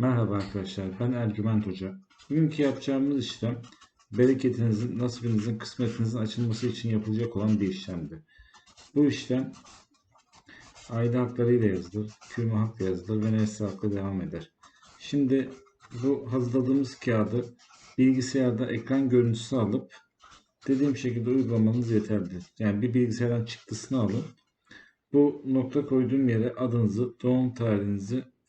Merhaba arkadaşlar, ben Ercüment Hoca. Bugünkü yapacağımız işlem, bereketinizin, nasibinizin, kısmetinizin açılması için yapılacak olan bir işlemdi. Bu işlem, aile haklarıyla yazılır, kürme hakla yazılır ve nesli hakla devam eder. Şimdi bu hazırladığımız kağıdı bilgisayarda ekran görüntüsü alıp dediğim şekilde uygulamanız yeterlidir. Yani bir bilgisayardan çıktısını alın. Bu nokta koyduğum yere adınızı, doğum tarihinizi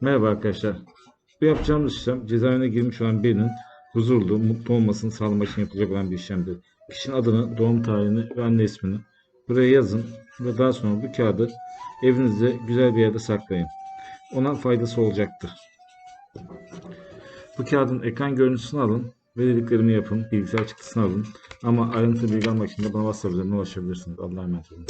Merhaba arkadaşlar. Bu yapacağımız işlem cezaevine girmiş olan birinin huzurlu, mutlu olmasını sağlamak için yapılacak olan bir işlemdir. Kişinin adını, doğum tarihini ve anne ismini buraya yazın ve daha sonra bu kağıdı evinizde güzel bir yerde saklayın. Ona faydası olacaktır. Bu kağıdın ekran görüntüsünü alın ve dediklerimi yapın. Bilgisayar çıktısını alın. Ama ayrıntılı bilgi almak için de bana WhatsApp üzerinden ulaşabilirsiniz. Allah'a emanet olun.